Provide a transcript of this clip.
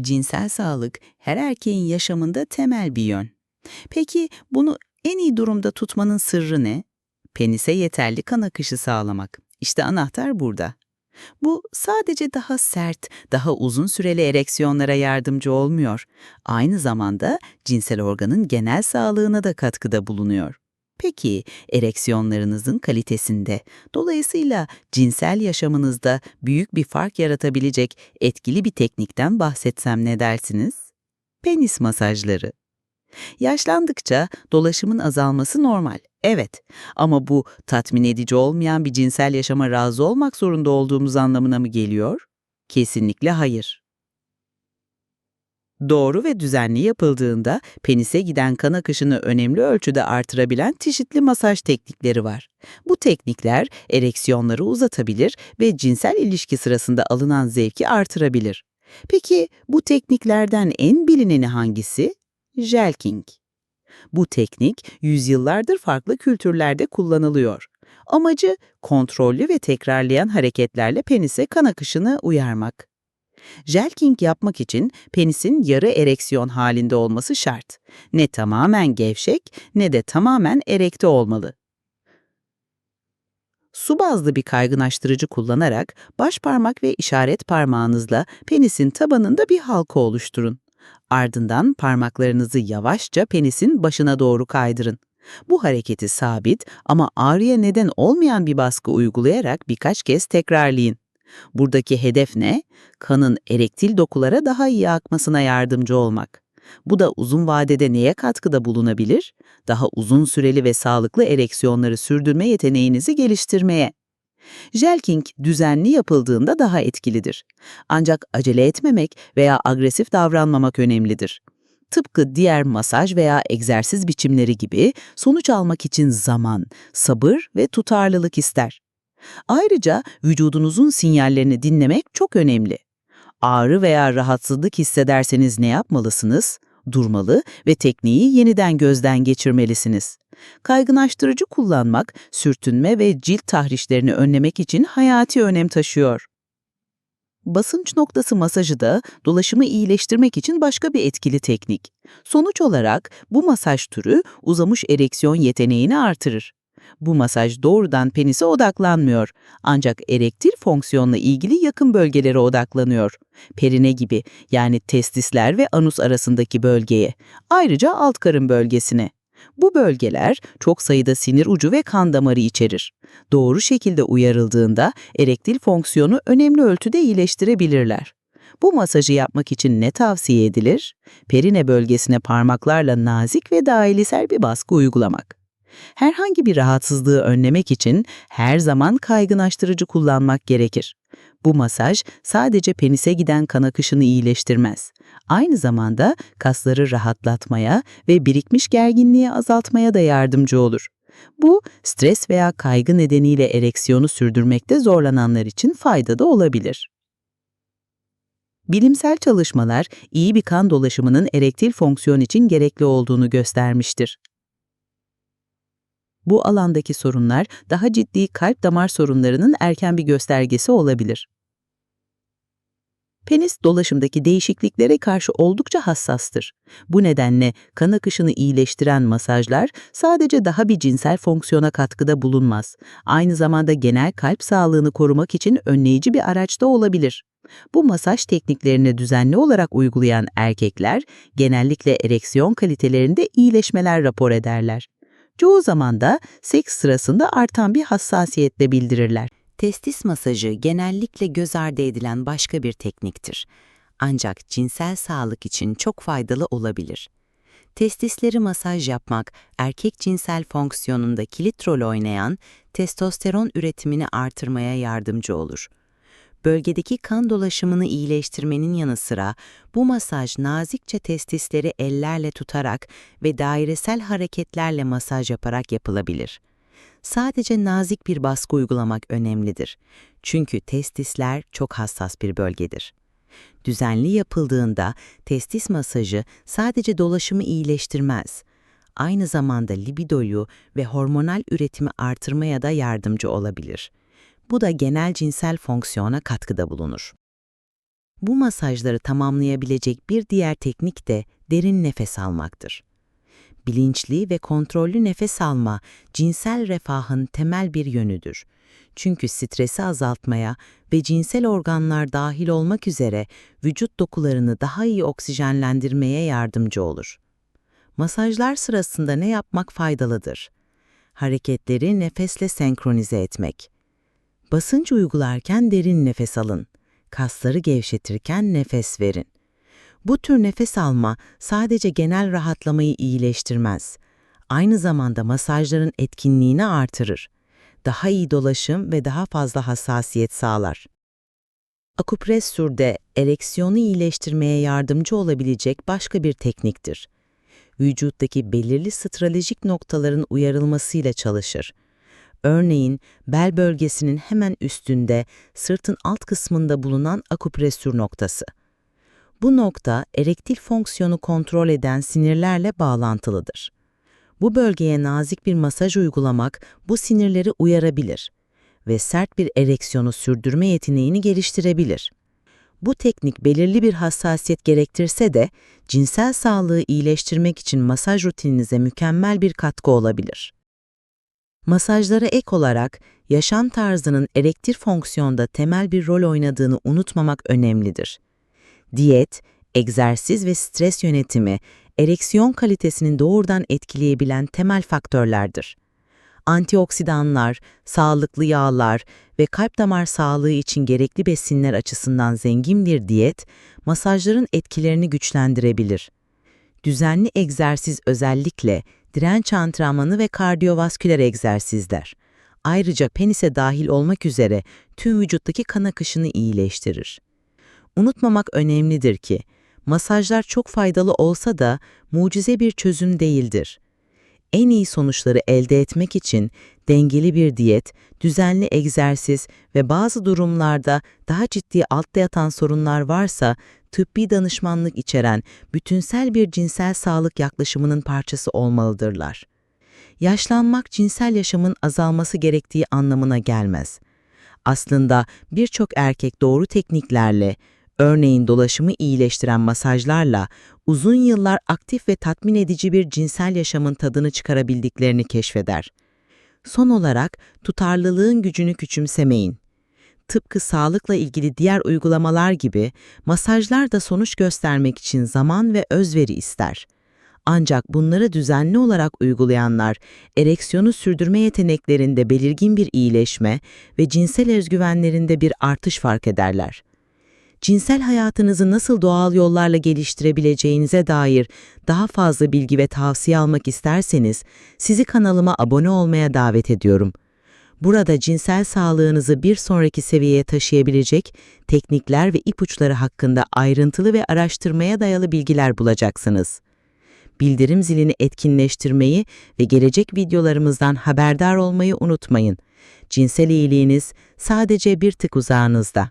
Cinsel sağlık her erkeğin yaşamında temel bir yön. Peki bunu en iyi durumda tutmanın sırrı ne? Penise yeterli kan akışı sağlamak. İşte anahtar burada. Bu sadece daha sert, daha uzun süreli ereksiyonlara yardımcı olmuyor. Aynı zamanda cinsel organın genel sağlığına da katkıda bulunuyor. Peki ereksiyonlarınızın kalitesinde, dolayısıyla cinsel yaşamınızda büyük bir fark yaratabilecek etkili bir teknikten bahsetsem ne dersiniz? Penis masajları. Yaşlandıkça dolaşımın azalması normal. Evet ama bu tatmin edici olmayan bir cinsel yaşama razı olmak zorunda olduğumuz anlamına mı geliyor? Kesinlikle hayır. Doğru ve düzenli yapıldığında penise giden kan akışını önemli ölçüde artırabilen çeşitli masaj teknikleri var. Bu teknikler ereksiyonları uzatabilir ve cinsel ilişki sırasında alınan zevki artırabilir. Peki bu tekniklerden en bilineni hangisi? Jelking. Bu teknik yüzyıllardır farklı kültürlerde kullanılıyor. Amacı kontrollü ve tekrarlayan hareketlerle penise kan akışını uyarmak. Jelking yapmak için penisin yarı ereksiyon halinde olması şart. Ne tamamen gevşek ne de tamamen erekte olmalı. Su bazlı bir kaygınaştırıcı kullanarak baş parmak ve işaret parmağınızla penisin tabanında bir halka oluşturun. Ardından parmaklarınızı yavaşça penisin başına doğru kaydırın. Bu hareketi sabit ama ağrıya neden olmayan bir baskı uygulayarak birkaç kez tekrarlayın. Buradaki hedef ne? Kanın erektil dokulara daha iyi akmasına yardımcı olmak. Bu da uzun vadede neye katkıda bulunabilir? Daha uzun süreli ve sağlıklı ereksiyonları sürdürme yeteneğinizi geliştirmeye. Jelking düzenli yapıldığında daha etkilidir. Ancak acele etmemek veya agresif davranmamak önemlidir. Tıpkı diğer masaj veya egzersiz biçimleri gibi sonuç almak için zaman, sabır ve tutarlılık ister. Ayrıca vücudunuzun sinyallerini dinlemek çok önemli. Ağrı veya rahatsızlık hissederseniz ne yapmalısınız? Durmalı ve tekniği yeniden gözden geçirmelisiniz. Kaygınaştırıcı kullanmak, sürtünme ve cilt tahrişlerini önlemek için hayati önem taşıyor. Basınç noktası masajı da dolaşımı iyileştirmek için başka bir etkili teknik. Sonuç olarak bu masaj türü uzamış ereksiyon yeteneğini artırır. Bu masaj doğrudan penise odaklanmıyor ancak erektil fonksiyonla ilgili yakın bölgelere odaklanıyor. Perine gibi yani testisler ve anus arasındaki bölgeye, ayrıca alt karın bölgesine. Bu bölgeler çok sayıda sinir ucu ve kan damarı içerir. Doğru şekilde uyarıldığında erektil fonksiyonu önemli ölçüde iyileştirebilirler. Bu masajı yapmak için ne tavsiye edilir? Perine bölgesine parmaklarla nazik ve dairesel bir baskı uygulamak. Herhangi bir rahatsızlığı önlemek için her zaman kaygınaştırıcı kullanmak gerekir. Bu masaj sadece penise giden kan akışını iyileştirmez. Aynı zamanda kasları rahatlatmaya ve birikmiş gerginliği azaltmaya da yardımcı olur. Bu, stres veya kaygı nedeniyle ereksiyonu sürdürmekte zorlananlar için faydalı olabilir. Bilimsel çalışmalar iyi bir kan dolaşımının erektil fonksiyon için gerekli olduğunu göstermiştir. Bu alandaki sorunlar daha ciddi kalp damar sorunlarının erken bir göstergesi olabilir. Penis dolaşımdaki değişikliklere karşı oldukça hassastır. Bu nedenle kan akışını iyileştiren masajlar sadece daha bir cinsel fonksiyona katkıda bulunmaz. Aynı zamanda genel kalp sağlığını korumak için önleyici bir araç da olabilir. Bu masaj tekniklerini düzenli olarak uygulayan erkekler genellikle ereksiyon kalitelerinde iyileşmeler rapor ederler. Çoğu zaman da seks sırasında artan bir hassasiyetle bildirirler. Testis masajı genellikle göz ardı edilen başka bir tekniktir. Ancak cinsel sağlık için çok faydalı olabilir. Testisleri masaj yapmak, erkek cinsel fonksiyonunda kilit rol oynayan testosteron üretimini artırmaya yardımcı olur. Bölgedeki kan dolaşımını iyileştirmenin yanı sıra bu masaj nazikçe testisleri ellerle tutarak ve dairesel hareketlerle masaj yaparak yapılabilir. Sadece nazik bir baskı uygulamak önemlidir. Çünkü testisler çok hassas bir bölgedir. Düzenli yapıldığında testis masajı sadece dolaşımı iyileştirmez. Aynı zamanda libidoyu ve hormonal üretimi artırmaya da yardımcı olabilir. Bu da genel cinsel fonksiyona katkıda bulunur. Bu masajları tamamlayabilecek bir diğer teknik de derin nefes almaktır. Bilinçli ve kontrollü nefes alma, cinsel refahın temel bir yönüdür. Çünkü stresi azaltmaya ve cinsel organlar dahil olmak üzere vücut dokularını daha iyi oksijenlendirmeye yardımcı olur. Masajlar sırasında ne yapmak faydalıdır? Hareketleri nefesle senkronize etmek. Basınç uygularken derin nefes alın. Kasları gevşetirken nefes verin. Bu tür nefes alma sadece genel rahatlamayı iyileştirmez. Aynı zamanda masajların etkinliğini artırır. Daha iyi dolaşım ve daha fazla hassasiyet sağlar. Akupresür de ereksiyonu iyileştirmeye yardımcı olabilecek başka bir tekniktir. Vücuttaki belirli stratejik noktaların uyarılmasıyla çalışır. Örneğin bel bölgesinin hemen üstünde, sırtın alt kısmında bulunan akupresür noktası. Bu nokta erektil fonksiyonu kontrol eden sinirlerle bağlantılıdır. Bu bölgeye nazik bir masaj uygulamak bu sinirleri uyarabilir ve sert bir ereksiyonu sürdürme yeteneğini geliştirebilir. Bu teknik belirli bir hassasiyet gerektirse de cinsel sağlığı iyileştirmek için masaj rutininize mükemmel bir katkı olabilir. Masajlara ek olarak yaşam tarzının erektil fonksiyonda temel bir rol oynadığını unutmamak önemlidir. Diyet, egzersiz ve stres yönetimi, ereksiyon kalitesini doğrudan etkileyebilen temel faktörlerdir. Antioksidanlar, sağlıklı yağlar ve kalp damar sağlığı için gerekli besinler açısından zengin bir diyet, masajların etkilerini güçlendirebilir. Düzenli egzersiz özellikle direnç antrenmanı ve kardiyovasküler egzersizler. Ayrıca penise dahil olmak üzere tüm vücuttaki kan akışını iyileştirir. Unutmamak önemlidir ki, masajlar çok faydalı olsa da mucize bir çözüm değildir. En iyi sonuçları elde etmek için dengeli bir diyet, düzenli egzersiz ve bazı durumlarda daha ciddi altta yatan sorunlar varsa tıbbi danışmanlık içeren bütünsel bir cinsel sağlık yaklaşımının parçası olmalıdırlar. Yaşlanmak cinsel yaşamın azalması gerektiği anlamına gelmez. Aslında birçok erkek doğru tekniklerle, örneğin dolaşımı iyileştiren masajlarla uzun yıllar aktif ve tatmin edici bir cinsel yaşamın tadını çıkarabildiklerini keşfeder. Son olarak tutarlılığın gücünü küçümsemeyin. Tıpkı sağlıkla ilgili diğer uygulamalar gibi masajlar da sonuç göstermek için zaman ve özveri ister. Ancak bunları düzenli olarak uygulayanlar, ereksiyonu sürdürme yeteneklerinde belirgin bir iyileşme ve cinsel özgüvenlerinde bir artış fark ederler. Cinsel hayatınızı nasıl doğal yollarla geliştirebileceğinize dair daha fazla bilgi ve tavsiye almak isterseniz sizi kanalıma abone olmaya davet ediyorum. Burada cinsel sağlığınızı bir sonraki seviyeye taşıyabilecek teknikler ve ipuçları hakkında ayrıntılı ve araştırmaya dayalı bilgiler bulacaksınız. Bildirim zilini etkinleştirmeyi ve gelecek videolarımızdan haberdar olmayı unutmayın. Cinsel iyiliğiniz sadece bir tık uzağınızda.